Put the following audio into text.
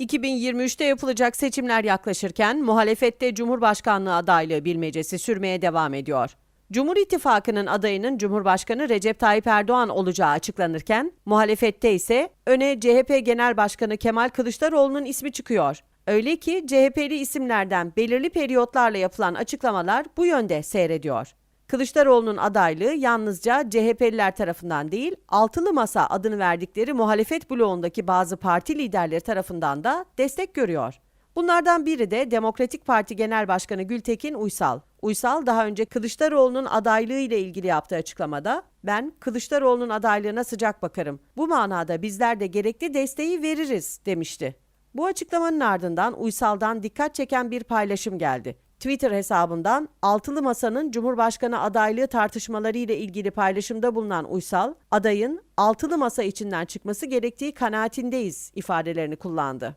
2023'te yapılacak seçimler yaklaşırken muhalefette Cumhurbaşkanlığı adaylığı bilmecesi sürmeye devam ediyor. Cumhur İttifakı'nın adayının Cumhurbaşkanı Recep Tayyip Erdoğan olacağı açıklanırken, muhalefette ise öne CHP Genel Başkanı Kemal Kılıçdaroğlu'nun ismi çıkıyor. Öyle ki CHP'li isimlerden belirli periyotlarla yapılan açıklamalar bu yönde seyrediyor. Kılıçdaroğlu'nun adaylığı yalnızca CHP'liler tarafından değil, Altılı Masa adını verdikleri muhalefet bloğundaki bazı parti liderleri tarafından da destek görüyor. Bunlardan biri de Demokratik Parti Genel Başkanı Gültekin Uysal. Uysal daha önce Kılıçdaroğlu'nun adaylığı ile ilgili yaptığı açıklamada ben Kılıçdaroğlu'nun adaylığına sıcak bakarım. Bu manada bizler de gerekli desteği veririz demişti. Bu açıklamanın ardından Uysal'dan dikkat çeken bir paylaşım geldi. Twitter hesabından Altılı Masa'nın Cumhurbaşkanı adaylığı tartışmaları ile ilgili paylaşımda bulunan Uysal, adayın Altılı Masa içinden çıkması gerektiği kanaatindeyiz ifadelerini kullandı.